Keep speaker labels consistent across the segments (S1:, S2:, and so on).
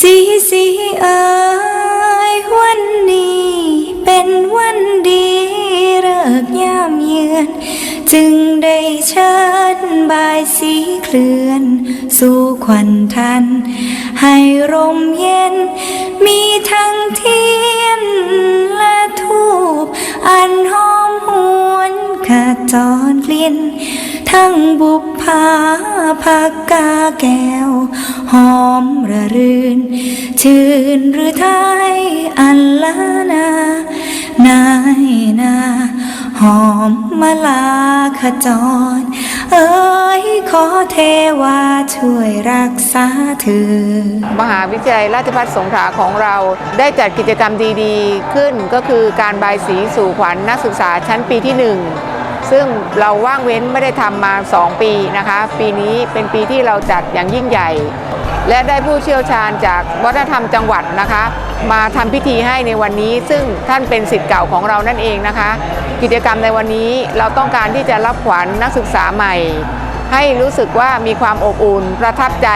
S1: สีสีเอ๋ยวันนี้ เป็นวันดีเลิกยามเยือน จึงได้เชิญบายสีเคลื่อน สู่ควันทัน ให้ร่มเย็น มีทั้งเทียน ทั้งบุปผาผักกาแก้ว หอมระรื่น ชื่นหรือไทยอันลานานายนา หอมมาลาขจร เอ้ยขอเทวาช่วยรักษาเธอ
S2: มหาวิทยาลัยราชภัฏสงขลาของเราได้จัดกิจกรรมดีๆ ขึ้นก็คือการบายสีสู่ขวัญนักศึกษาชั้นปีที่1 ซึ่งเราว่างเว้นไม่ได้ทำมา 2 ปีนะคะ ปีนี้เป็นปีที่เราจัดอย่างยิ่งใหญ่ และได้ผู้เชี่ยวชาญจากวัฒนธรรมจังหวัดนะคะ มาทำพิธีให้ในวันนี้ ซึ่งท่านเป็นสิทธิ์เก่าของเรานั่นเองนะคะ กิจกรรมในวันนี้เราต้องการที่จะรับขวัญนักศึกษาใหม่ ให้รู้สึกว่ามีความอบอุ่นประทับใจ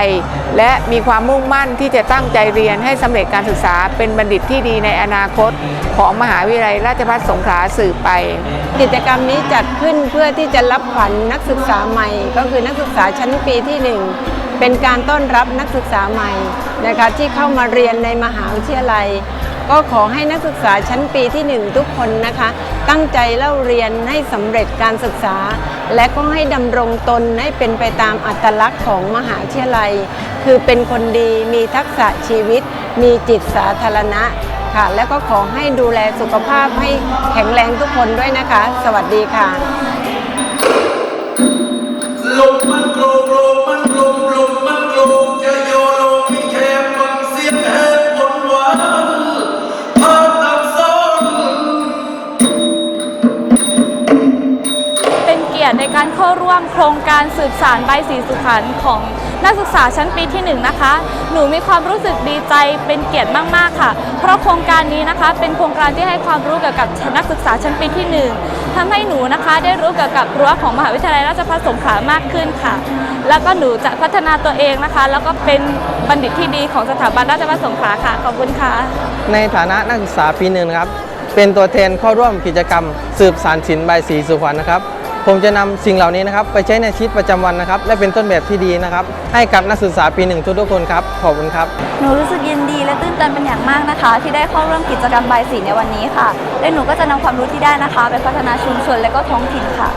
S2: และมีความมุ่งมั่นที่จะตั้งใจเรียนให้สำเร็จการศึกษาเป็นบัณฑิตที่ดีในอนาคต ของมหาวิทยาลัยราชภัฏสงขลาสืบไป
S3: กิจกรรมนี้จัดขึ้นเพื่อที่จะรับขวัญนักศึกษาใหม่ ก็คือนักศึกษาชั้นปีที่หนึ่งเป็นการต้อนรับนักศึกษาใหม่นะคะที่เข้ามาเรียนในมหาวิทยาลัย ก็ขอให้นักศึกษาชั้นปีที่หนึ่งทุกคนนะคะ ตั้งใจเล่าเรียนให้สำเร็จการศึกษา และก็ให้ดำรงตนให้เป็นไปตามอัตลักษณ์ของมหาวิทยาลัย คือเป็นคนดีมีทักษะชีวิต มีจิตสาธารณะค่ะ แล้วก็ขอให้ดูแลสุขภาพให้แข็งแรงทุกคนด้วยนะคะ สวัสดีค่ะ
S4: กียร
S5: ติในการเข้าร่วมโครงการสืบสารใบสีสุขันธ์ของนักศึกษาชั้นปีที่1นงนะคะ หนูมีความรู้สึกดีใจเป็นเกียรติมากๆค่ะ เพราะโครงการนี้นะคะ เป็นโครงการที่ให้ความรู้เกี่ยวกับนักศึกษาชั้นปีที่ 1ทำให้หนูนะคะได้รู้เกี่ยวกับรั้วของมหาวิทยาลัยราชภัฏสงขลามากขึ้นค่ะ แล้วก็หนูจะพัฒนาตัวเองนะคะ แล้วก็เป็นบัณฑิตที่ดีของสถาบันราชภัฏสงขลาค่ะ ขอบคุณค่ะ
S6: ในฐานะนักศึกษาปีหนึ่งครับ เป็นตัวแทนเข้าร่วมกิจกรรม สืบสารศิลป์ใบสีสุขวัญนะครับ ผมจะนำสิ่งเหล่านี้นะครับไปใช้ในชีวิตประจำวันนะครับ และเป็นต้นแบบที่ดีนะครับ ให้กับนักศึกษาปีหนึ่งทุกๆคนครับ ขอบคุณครับ
S7: หนูรู้สึกยินดีและตื้นตันเป็นอย่างมากนะคะ ที่ได้เข้าร่วมกิจกรรมใบสีในวันนี้ค่ะและหนูก็จะนำความรู้ที่ได้นะคะ ไปพัฒนาชุมชนและก็ท้องถิ่นค่ะ